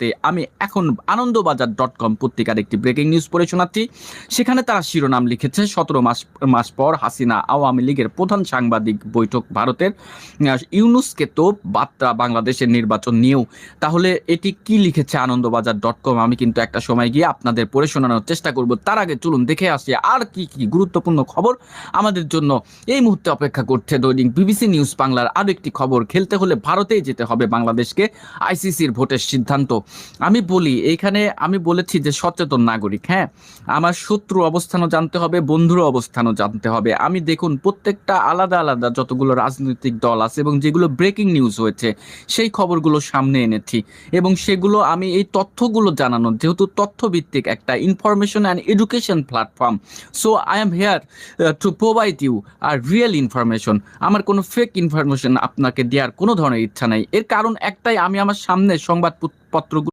মুহূর্তে আমি এখন আনন্দবাজার ডট কম পত্রিকার একটি ব্রেকিং নিউজ পড়ে শোনাচ্ছি। সেখানে তারা শিরোনাম লিখেছে, সতেরো মাস মাস পর হাসিনা আওয়ামী লীগের প্রধান সাংবাদিক বৈঠক ভারতের। ইউনুসকে তো বার্তা বাংলাদেশের নির্বাচন নিয়েও। তাহলে এটি কি লিখেছে আনন্দবাজার ডট কম আমি কিন্তু একটা সময় গিয়ে আপনাদের পড়ে শোনানোর চেষ্টা করব। তার আগে চলুন দেখে আসি আর কি কি গুরুত্বপূর্ণ খবর আমাদের জন্য। এই মুহূর্তে অপেক্ষা করছে দৈনিক বিবিসি নিউজ বাংলার আরও একটি খবর। খেলতে হলে ভারতেই যেতে হবে বাংলাদেশকে। আইসিসির ভোটের সিদ্ধান্ত। আমি বলি, এইখানে আমি বলেছি যে সচেতন নাগরিক হ্যাঁ? আমার শত্রু অবস্থানও জানতে হবে বন্ধুর অবস্থানও জানতে হবে। আমি দেখুন, প্রত্যেকটা আলাদা আলাদা যতগুলো রাজনৈতিক দল আছে এবং যেগুলো ব্রেকিং নিউজ হয়েছে, সেই খবরগুলো সামনে এনেছি এবং সেগুলো আমি এই তথ্যগুলো জানানোর, যেহেতু তথ্যভিত্তিক একটা information and education platform so I am here to provide you our real information আমার কোনো ফেক ইনফরমেশন আপনাকে দেওয়ার কোনো ধরনের ইচ্ছা নাই। এর কারণ একটাই, আমি আমার সামনে সংবাদপত্রগুলো